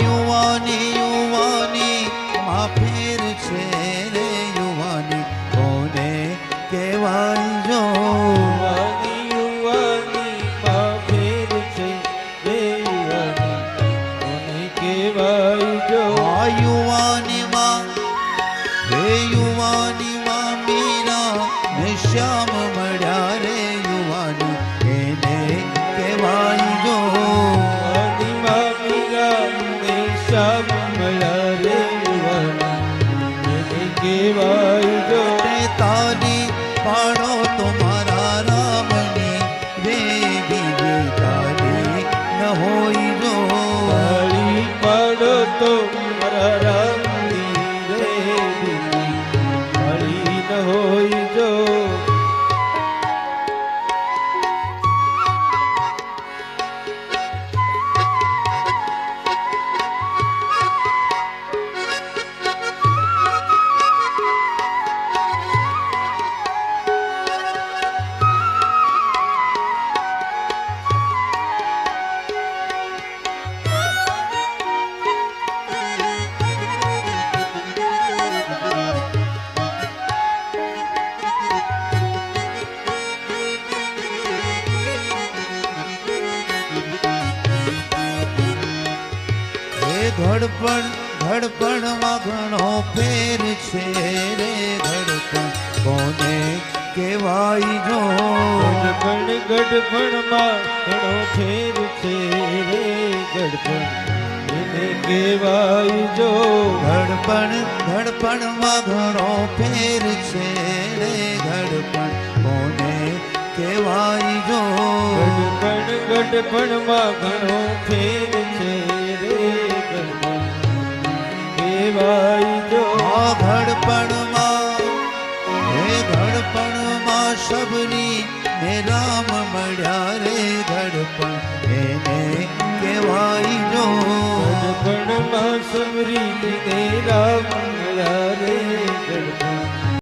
યુવાની યુવાની માં ફેર છે રે યુવાની. કોને કહેવાય જો? યુવાની માં ફેર છે રે યુવાની. કોને કહેવાય જો? યુવાની માં હે યુવાની માં મીરા ને શ્યામ મળ્યા રે યુવાની. એને કહેવાય મળ્યા રે યુવાની કોને કહેવાય જો ને તાલી પાડો તો મારા રામની રે બીજી પાડો તો મારા હે ઘડપણમાં ઘણો ફેર છે રે ઘડપણ. કોને કહેવાય જો? ઘડપણ ગડપણમાં ઘણો ફેર છે રે ગડપણ એને કહેવાય જો? ઘડપણ ઘડપણમાં ઘણો ફેર છે રે ઘડપણ. કોને કહેવાય જો? ગડપણ ગડપણમાં ઘણો ફેર ધડપણમાં હે ધડપણમાં શબરી ને રામ મળ્યા રે ધડપણ એને કહેવાય જો ગડપણમાં સમરી ને